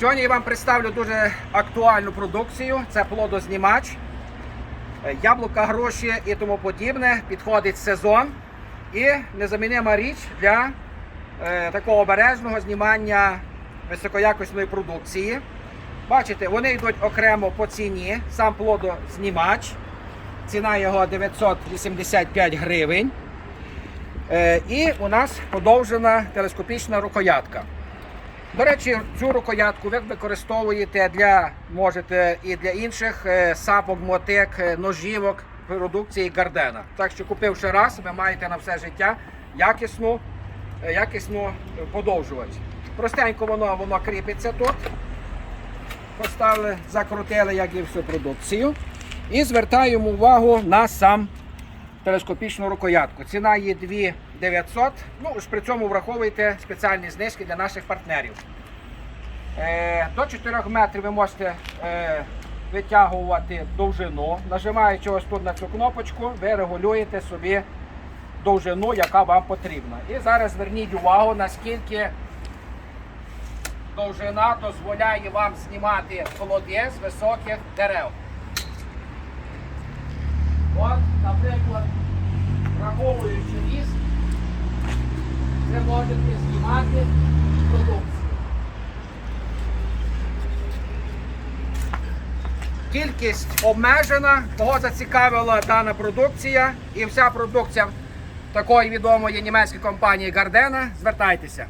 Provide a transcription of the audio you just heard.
Сьогодні я вам представлю дуже актуальну продукцію. Це плодознімач, е, яблука, гроші і тому подібне. Підходить сезон і незамінима річ для е, такого обережного знімання високоякісної продукції. Бачите, вони йдуть окремо по ціні. Сам плодознімач. Ціна його 985 гривень. Е, І у нас подовжена телескопічна рукоятка. До речі, цю рукоятку ви використовуєте для можете і для інших е, сапок, мотик, е, ножівок продукції Гардена. Так що, купивши раз, ви маєте на все життя якісну, е, якісну е, подовжувач. Простенько воно, воно кріпиться тут. Поставили, закрутили, як і всю продукцію. І звертаємо увагу на сам телескопічну рукоятку. Ціна є 2900. Ну, ж при цьому враховуйте спеціальні знижки для наших партнерів. Е, до 4 метрів ви можете е, витягувати довжину. Нажимаючи ось тут на цю кнопочку, ви регулюєте собі довжину, яка вам потрібна. І зараз зверніть увагу, наскільки довжина дозволяє вам знімати плоди з високих дерев. Можете знімати продукцію. Кількість обмежена, кого зацікавила дана продукція і вся продукція такої відомої німецької компанії Гардена. звертайтеся.